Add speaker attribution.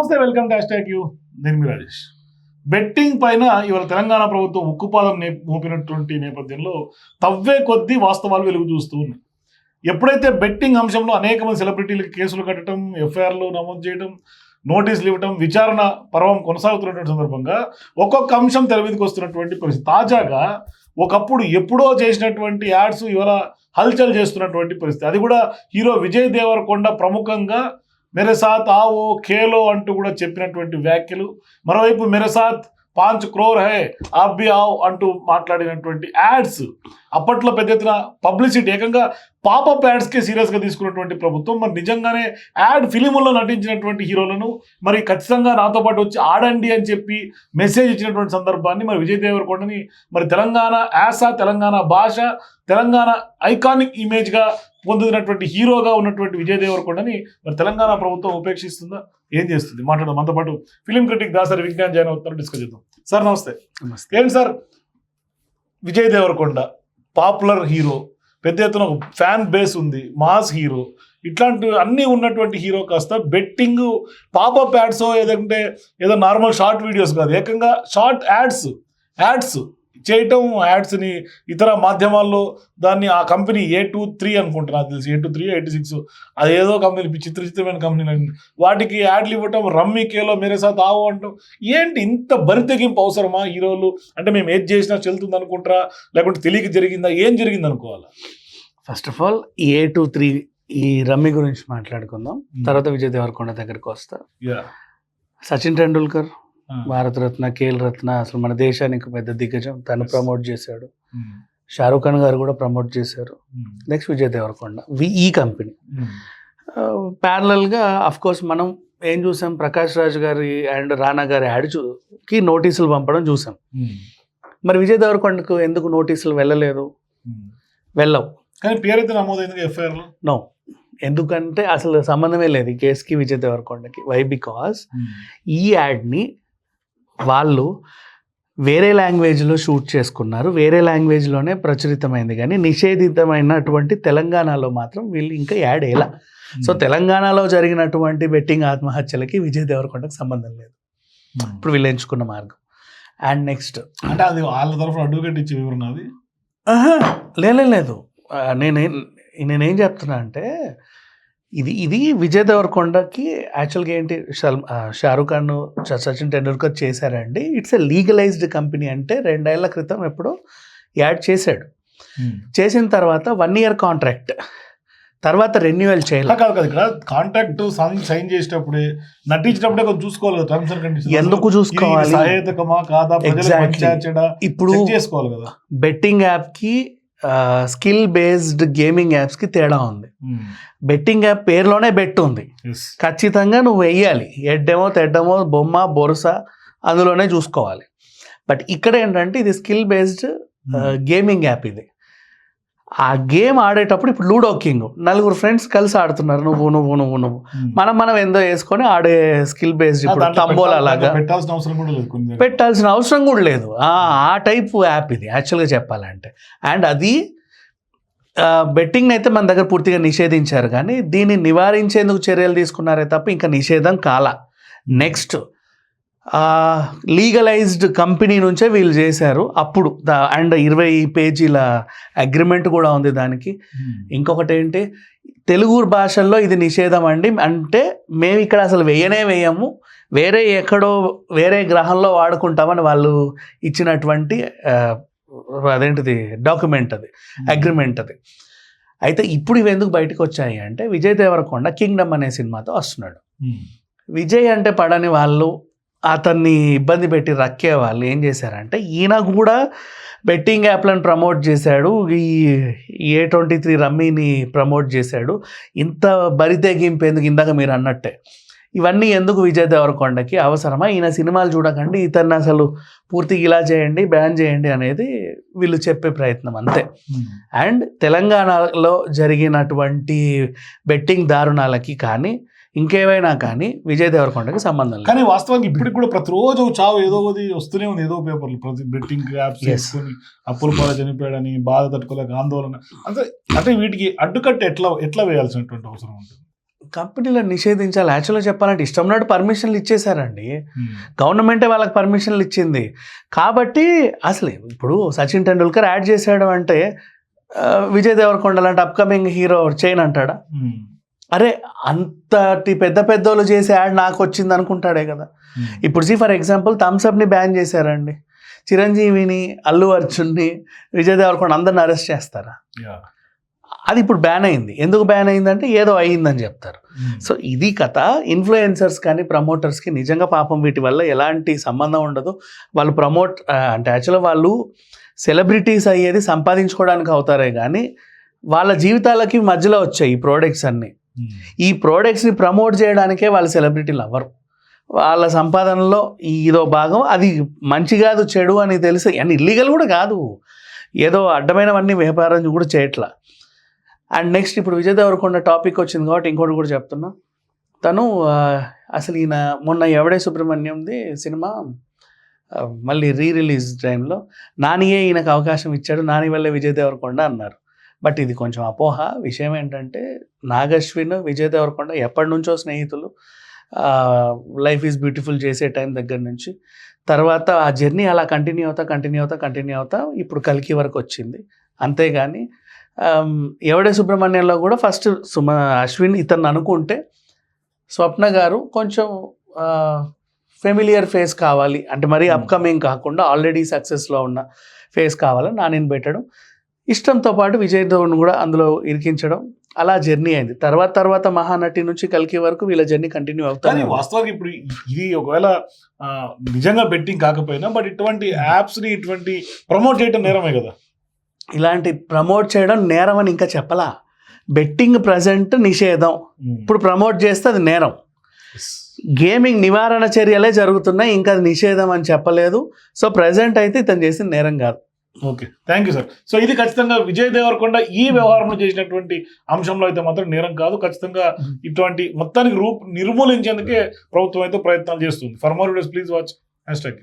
Speaker 1: నమస్తే welcome to hash you. నేను మీ Rajesh. Betting పైన ఇవాళ తెలంగాణ ప్రభుత్వం ఉక్కుపాదం నే మోపినటువంటి నేపథ్యంలో తవ్వే కొద్దీ వాస్తవాలు వెలుగు చూస్తూ ఉన్నాయి. ఎప్పుడైతే బెట్టింగ్ అంశంలో అనేక మంది సెలబ్రిటీలకు కేసులు కట్టడం ఎఫ్ఐఆర్లు నమోదు చేయడం నోటీసులు ఇవ్వడం విచారణ పర్వం కొనసాగుతున్నటువంటి సందర్భంగా ఒక్కొక్క అంశం తెర మీదకి వస్తున్నటువంటి పరిస్థితి. తాజాగా ఒకప్పుడు ఎప్పుడో చేసినటువంటి యాడ్స్ ఇవాళ హల్చల్ చేస్తున్నటువంటి పరిస్థితి. అది కూడా హీరో విజయ్ దేవరకొండ ప్రముఖంగా మెరసాత్ ఆవో ఖేలో అంటూ కూడా చెప్పినటువంటి వ్యాఖ్యలు. మరోవైపు మెరసాత్ పాంచ్ క్రోర్ హే ఆప్ బి ఆవ్ అంటూ మాట్లాడినటువంటి యాడ్స్. అప్పట్లో పెద్ద ఎత్తున పబ్లిసిటీ ఏకంగా పాపప్ యాడ్స్కే సీరియస్గా తీసుకున్నటువంటి ప్రభుత్వం మరి నిజంగానే యాడ్ ఫిలిముల్లో నటించినటువంటి హీరోలను మరి ఖచ్చితంగా నాతో పాటు వచ్చి ఆడండి అని చెప్పి మెసేజ్ ఇచ్చినటువంటి సందర్భాన్ని మరి విజయ్ దేవరకొండని మరి తెలంగాణ యాస తెలంగాణ భాష తెలంగాణ ఐకానిక్ ఇమేజ్గా పొందినటువంటి హీరోగా ఉన్నటువంటి విజయ్ దేవరకొండని మరి తెలంగాణ ప్రభుత్వం ఉపేక్షిస్తుందా? ఏం చేస్తుంది? మాట్లాడదాం. మనతో పాటు film critic Dasari Vignan join అవుతున్నారు. డిస్కస్ చేద్దాం. సార్ నమస్తే.
Speaker 2: నమస్తే.
Speaker 1: ఏంటి sir? Vijay Deverakonda popular hero పెద్ద ఎత్తున ఒక ఫ్యాన్ బేస్ ఉంది మాస్ హీరో ఇట్లాంటి అన్నీ ఉన్నటువంటి హీరో కాస్త బెట్టింగ్ పాపప్ యాడ్స్ ఏదంటే ఏదో నార్మల్ షార్ట్ వీడియోస్ కాదు. ఏకంగా షార్ట్ యాడ్స్ యాడ్స్ చేయటం యాడ్స్ని ఇతర మాధ్యమాల్లో దాన్ని ఆ కంపెనీ ఏ టూ త్రీ అనుకుంటా నాకు తెలిసి A two three eighty six అది ఏదో కంపెనీ చిత్ర చిత్రమైన కంపెనీ వాటికి యాడ్లు ఇవ్వటం రమ్మీ కేలో మీరే సాత్ ఆవో అంటాం. ఏంటి ఇంత బరితెగింపు అవసరమా హీరోలు అంటే మేము ఏది చేసినా చెల్తుంది అనుకుంటారా? లేకుంటే తెలియక జరిగిందా? ఏం జరిగింది అనుకోవాలా?
Speaker 2: First of all A two three ఈ రమ్మి గురించి మాట్లాడుకుందాం. తర్వాత విజయ్ దేవరకొండ దగ్గరికి వస్తా.
Speaker 1: యా
Speaker 2: సచిన్ టెండూల్కర్ భారతరత్న కేల్ రత్న అసలు మన దేశానికి పెద్ద దిగ్గజం. తను. ప్రమోట్ చేశాడు. షారూక్ ఖాన్ గారు కూడా ప్రమోట్ చేశారు. నెక్స్ట్ విజయ్ దేవరకొండ వి- ఈ కంపెనీ. ప్యారలల్గా అఫ్ కోర్స్ మనం ఏం చూసాం? ప్రకాష్ రాజ్ గారి అండ్ రానా గారి యాడ్కి నోటీసులు పంపడం చూసాం. మరి విజయ్ దేవరకొండకు ఎందుకు నోటీసులు వెళ్ళలేదు? వెళ్ళవు.
Speaker 1: కానీ పేరైతే నమోదైంది ఎఫ్ఐఆర్లో?
Speaker 2: నో ఎందుకంటే అసలు సంబంధమే లేదు ఈ కేసుకి విజయ్ దేవరకొండకి. వై బికాస్ ఈ యాడ్ని వాళ్ళు వేరే లాంగ్వేజ్లో షూట్ చేసుకున్నారు. వేరే లాంగ్వేజ్లోనే ప్రచురితమైంది. కానీ నిషేధితమైనటువంటి తెలంగాణలో మాత్రం వీళ్ళు ఇంకా యాడ్ వేయాల సో తెలంగాణలో జరిగినటువంటి బెట్టింగ్ ఆత్మహత్యలకి విజయ్ దేవరకొండకి సంబంధం లేదు. ఇప్పుడు వీళ్ళు ఎంచుకున్న మార్గం. అండ్ నెక్స్ట్
Speaker 1: అంటే అది వాళ్ళ తరఫున అడ్వకేట్ ఇచ్చే వివరణ అది?
Speaker 2: లేదు నేనేం నేనేం చెప్తున్నా అంటే ఇది ఇది విజయ్ దేవరకొండకి యాక్చువల్గా ఏంటి షారూక్ ఖాన్ సచిన్ టెండూల్కర్ చేశారండి. ఇట్స్ ఎ లీగలైజ్డ్ కంపెనీ అంటే రెండేళ్ళ క్రితం ఎప్పుడో యాడ్ చేశాడు. చేసిన తర్వాత వన్ ఇయర్ కాంట్రాక్ట్. తర్వాత రెన్యువల్ చేయాలి.
Speaker 1: కాదు కదా ఇక్కడ కాంట్రాక్ట్ సైన్ చేసేటప్పుడే నటించేటప్పుడే కొంచెం చూసుకోవాలి కదా టర్మ్స్ అండ్ కండిషన్స్
Speaker 2: ఎందుకు చూసుకోవాలి?
Speaker 1: కాదా
Speaker 2: ఇప్పుడు
Speaker 1: చేసుకోవాలి కదా.
Speaker 2: బెట్టింగ్ యాప్కి స్కిల్ బేస్డ్ గేమింగ్ యాప్స్కి తేడా ఉంది. బెట్టింగ్ యాప్ పేరులోనే బెట్ ఉంది. ఖచ్చితంగా నువ్వు వెయ్యాలి. ఎడ్డమో తెడ్డమో బొమ్మ బొరుస అందులోనే చూసుకోవాలి. బట్ ఇక్కడ ఏంటంటే ఇది స్కిల్ బేస్డ్ గేమింగ్ యాప్ ఇది. ఆ గేమ్ ఆడేటప్పుడు ఇప్పుడు లూడో కింగ్. నలుగురు ఫ్రెండ్స్ కలిసి ఆడుతున్నారు. నువ్వు నువ్వు నువ్వు నువ్వు. మనం మనం ఎంతో వేసుకొని ఆడే స్కిల్ బేస్డ్ ఇప్పుడు తంబోలా లాగా.
Speaker 1: పెట్టాల్సిన అవసరం కూడా లేదు.
Speaker 2: పెట్టాల్సిన అవసరం కూడా లేదు. ఆ టైప్ యాప్ ఇది యాక్చువల్గా చెప్పాలంటే. అండ్ అది బెట్టింగ్ అయితే మన దగ్గర పూర్తిగా నిషేధించారు కానీ దీన్ని నివారించేందుకు చర్యలు తీసుకున్నారే తప్ప ఇంకా నిషేధం కాల. నెక్స్ట్ లీగలైజ్డ్ కంపెనీ నుంచే వీళ్ళు చేశారు. అప్పుడు అండ్ ఇరవై పేజీల అగ్రిమెంట్ కూడా ఉంది దానికి.
Speaker 1: Hmm.
Speaker 2: ఇంకొకటి ఏంటి తెలుగు భాషల్లో ఇది నిషేధం అండి. అంటే మేము ఇక్కడ అసలు వేయనే వేయము. వేరే ఎక్కడో వేరే గ్రహంలో వాడుకుంటామని వాళ్ళు ఇచ్చినటువంటి అదేంటిది డాక్యుమెంట్ అది అగ్రిమెంట్ అది. అయితే ఇప్పుడు ఇవి ఎందుకు బయటకు వచ్చాయి అంటే విజయ్ దేవరకొండ కింగ్డమ్ అనే సినిమాతో వస్తున్నాడు.
Speaker 1: Hmm.
Speaker 2: విజయ్ అంటే పడని వాళ్ళు అతన్ని ఇబ్బంది పెట్టి రక్కే వాళ్ళు ఏం చేశారంటే ఈయన కూడా బెట్టింగ్ యాప్లను ప్రమోట్ చేశాడు ఈ ఏ ట్వంటీ త్రీ రమ్మీని ప్రమోట్ చేశాడు. ఇంత బరి తెగింపేందుకు ఇందాక మీరు అన్నట్టే. ఇవన్నీ ఎందుకు విజయ్ దేవరకొండకి అవసరమా? ఈయన సినిమాలు చూడకండి ఇతన్ని అసలు పూర్తిగా ఇలా చేయండి బ్యాన్ చేయండి అనేది వీళ్ళు చెప్పే ప్రయత్నం అంతే.
Speaker 1: Hmm.
Speaker 2: అండ్ తెలంగాణలో జరిగినటువంటి బెట్టింగ్ దారుణాలకి కానీ ఇంకేమైనా కానీ విజయ్ దేవరకొండకి సంబంధం లేదు.
Speaker 1: కానీ వాస్తవానికి ఇప్పటికి కూడా ప్రతిరోజు చావు ఏదో ఒకటి వస్తూనే ఉంది. ఏదో పేపర్లు ప్రతి బెట్టింగ్ యాప్స్. చేసుకొని అప్పుల పాలు చనిపోయాడని బాధ తట్టుకోలేక ఆందోళన. అంటే అంటే వీటికి అడ్డుకట్ట ఎట్లా ఎట్లా వేయాల్సినటువంటి అవసరం ఉంటుంది?
Speaker 2: కంపెనీలను నిషేధించాలి. యాక్చువల్గా చెప్పాలంటే ఇష్టం ఉన్నట్టు పర్మిషన్లు ఇచ్చేశారండి. గవర్నమెంటే వాళ్ళకి పర్మిషన్లు ఇచ్చింది. కాబట్టి అసలు ఇప్పుడు సచిన్ టెండూల్కర్ యాడ్ చేసాడు అంటే విజయ్ దేవరకొండ లాంటి అప్కమింగ్ హీరో చైన్ అంటాడా?
Speaker 1: ఉమ్.
Speaker 2: అరే అంతటి పెద్ద పెద్దోళ్ళు చేసే యాడ్ నాకు వచ్చింది అనుకుంటాడే కదా
Speaker 1: ఉమ్.
Speaker 2: ఇప్పుడు సి ఫర్ ఎగ్జాంపుల్ థమ్స్అప్ని బ్యాన్ చేశారండి చిరంజీవిని అల్లు అర్జున్ని విజయ్ దేవరకొండ అందరిని అరెస్ట్ చేస్తారా. అది ఇప్పుడు బ్యాన్ అయింది ఎందుకు బ్యాన్ అయిందంటే ఏదో అయ్యిందని చెప్తారు
Speaker 1: ఉమ్.
Speaker 2: సో ఇది కథ ఇన్ఫ్లుయెన్సర్స్ కానీ ప్రమోటర్స్కి నిజంగా పాపం వీటి వల్ల ఎలాంటి సంబంధం ఉండదు వాళ్ళు ప్రమోట్ అంటే యాక్చువల్గా వాళ్ళు సెలబ్రిటీస్ అయ్యేది సంపాదించుకోవడానికి అవుతారే కానీ వాళ్ళ జీవితాలకి మధ్యలో వచ్చాయి ఈ ప్రోడక్ట్స్ అన్నీ. ఈ ప్రోడక్ట్స్ని ప్రమోట్ చేయడానికే వాళ్ళు సెలబ్రిటీలు అవ్వరు వాళ్ళ సంపాదనలో ఇదో భాగం అది మంచి కాదు చెడు అని తెలిసి అండ్ ఇల్లీగల్ కూడా కాదు. ఏదో అడ్డమైనవన్నీ వ్యాపారం కూడా చేయట్లా. అండ్ నెక్స్ట్ ఇప్పుడు విజయ్ దేవరకొండ టాపిక్ వచ్చింది కాబట్టి ఇంకోటి కూడా చెప్తున్నా. తను అసలు ఈయన మొన్న ఎవడే సుబ్రహ్మణ్యంది సినిమా మళ్ళీ రీ రిలీజ్ టైంలో నానియే ఈయనకు అవకాశం ఇచ్చాడు నాని వల్లే విజయ్ దేవరకొండ అన్నారు. బట్ ఇది కొంచెం అపోహ. విషయం ఏంటంటే నాగశ్విన్ విజయ్ దేవరకొండ ఎప్పటి నుంచో స్నేహితులు లైఫ్ ఈజ్ బ్యూటిఫుల్ చేసే టైం దగ్గర నుంచి. తర్వాత ఆ జర్నీ అలా కంటిన్యూ అవుతా కంటిన్యూ అవుతా కంటిన్యూ అవుతా ఇప్పుడు కలికి వరకు వచ్చింది. అంతేగాని ఎవడే సుబ్రహ్మణ్యంలో కూడా ఫస్ట్ సుమ అశ్విన్ ఇతన్ని అనుకుంటే స్వప్న గారు కొంచెం ఫెమిలియర్ ఫేస్ కావాలి. అంటే మరీ
Speaker 1: Hmm.
Speaker 2: అప్కమింగ్ కాకుండా ఆల్రెడీ సక్సెస్లో ఉన్న ఫేస్ కావాలని నానిని పెట్టడం. ఇష్టంతో పాటు విజయ్ దేవన్ కూడా అందులో ఇరికించడం అలా జర్నీ అయింది. తర్వాత తర్వాత మహానటి నుంచి కలికి వరకు వీళ్ళ జర్నీ కంటిన్యూ
Speaker 1: కానీ
Speaker 2: అవుతాయి
Speaker 1: వాస్తవానికి ఇప్పుడు ఇది ఒకవేళ నిజంగా బెట్టింగ్ కాకపోయినా బట్ ఇటువంటి యాప్స్ని ఇటువంటి ప్రమోట్ చేయడం నేరమే కదా?
Speaker 2: ఇలాంటి ప్రమోట్ చేయడం నేరం అని ఇంకా చెప్పలా. బెట్టింగ్ ప్రజెంట్ నిషేధం. ఇప్పుడు ప్రమోట్ చేస్తే అది నేరం. గేమింగ్ నివారణ చర్యలే జరుగుతున్నాయి ఇంకా అది నిషేధం అని చెప్పలేదు. సో ప్రజెంట్ అయితే ఇతను చేసిన నేరం కాదు.
Speaker 1: Okay. Thank you sir so ఇది ఖచ్చితంగా విజయ్ దేవరకొండ ఈ వ్యవహారంలో చేసినటువంటి అంశంలో అయితే మాత్రం నేరం కాదు. ఖచ్చితంగా ఇటువంటి మొత్తానికి రూప్ నిర్మూలించేందుకే ప్రభుత్వం అయితే ప్రయత్నాలు చేస్తుంది. For more videos please watch hash tag